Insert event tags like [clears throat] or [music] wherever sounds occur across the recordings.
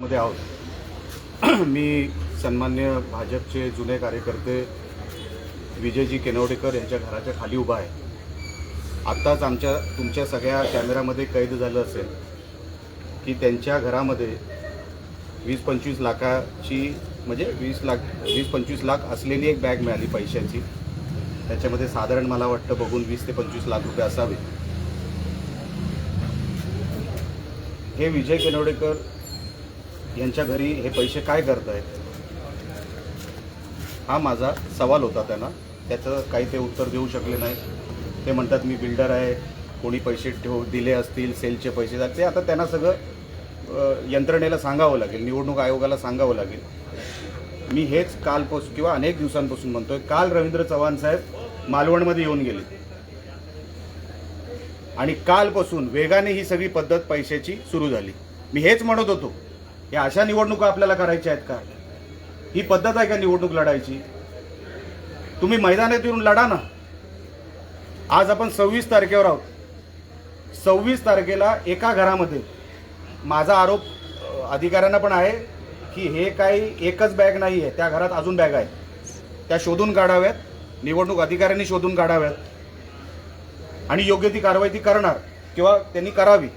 मध्ये आहोत. [clears throat] मी सन्मान्य भाजपचे जुने कार्यकर्ते विजयजी केनवडेकर यांच्या घराच्या खाली उभा आहे. आत्ताच आमच्या तुमच्या सगळ्या कॅमेरामध्ये कैद झालं असेल की त्यांच्या घरामध्ये वीस पंचवीस लाखाची म्हणजे वीस लाख वीस पंचवीस लाख असलेली एक बॅग मिळाली पैशाची. त्याच्यामध्ये साधारण मला वाटतं बघून वीस ते पंचवीस लाख रुपये असावे. हे विजय केनवडेकर यांच्या घरी हे पैसे काय करत आहेत हा माझा सवाल होता त्यांना. त्याचं काही ते उत्तर देऊ शकले नाही ते म्हणतात मी बिल्डर आहे. कोणी पैसे ठेव दिले असतील सेलचे पैसे. ते आता त्यांना सगळं यंत्रणेला सांगावं लागेल. निवडणूक आयोगाला सांगावं लागेल. मी हेच कालपासून किंवा अनेक दिवसांपासून म्हणतोय काल रवींद्र चव्हाण साहेब मालवणमध्ये येऊन गेले. आणि कालपासून वेगाने ही सगळी पद्धत पैशाची सुरू झाली. मी हेच म्हणत होतो. या अशा निवडणुका आपल्याला करायच्या आहेत का? ही पद्धत आहे का निवडणूक लढायची? तुम्ही मैदानात येऊन लढा ना. आज आपण सव्वीस तारखेवर आहोत. सव्वीस तारखेला एका घरामध्ये माझा आरोप अधिकाऱ्यांना पण आहे की हे काही एकच बॅग नाही आहे त्या घरात अजून बॅग आहेत. त्या शोधून काढाव्यात. निवडणूक अधिकाऱ्यांनी शोधून काढाव्यात. आणि योग्य ती कारवाई ती करणार किंवा त्यांनी करावी.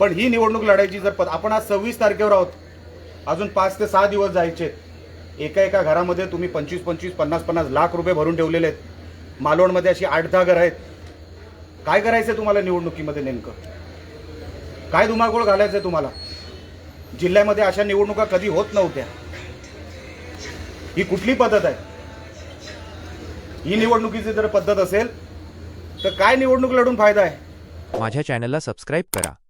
पण ही निवडणूक लढायची जर पद आपण आज सव्वीस तारखेवर आहोत. अजून पाच ते सहा दिवस जायचे. एका एका घरामध्ये तुम्ही पंचवीस पंचवीस पन्नास पन्नास लाख रुपये भरून ठेवलेले आहेत. मालवणमध्ये अशी आठ दहा घरं आहेत. काय करायचं तुम्हाला निवडणुकीमध्ये नेमकं? काय धुमाकूळ घालायचं तुम्हाला? जिल्ह्यामध्ये अशा निवडणुका कधी होत नव्हत्या. ही कुठली पद्धत आहे? ही निवडणुकीची जर पद्धत असेल तर काय निवडणूक लढून फायदा आहे? माझ्या चॅनलला सबस्क्राईब करा.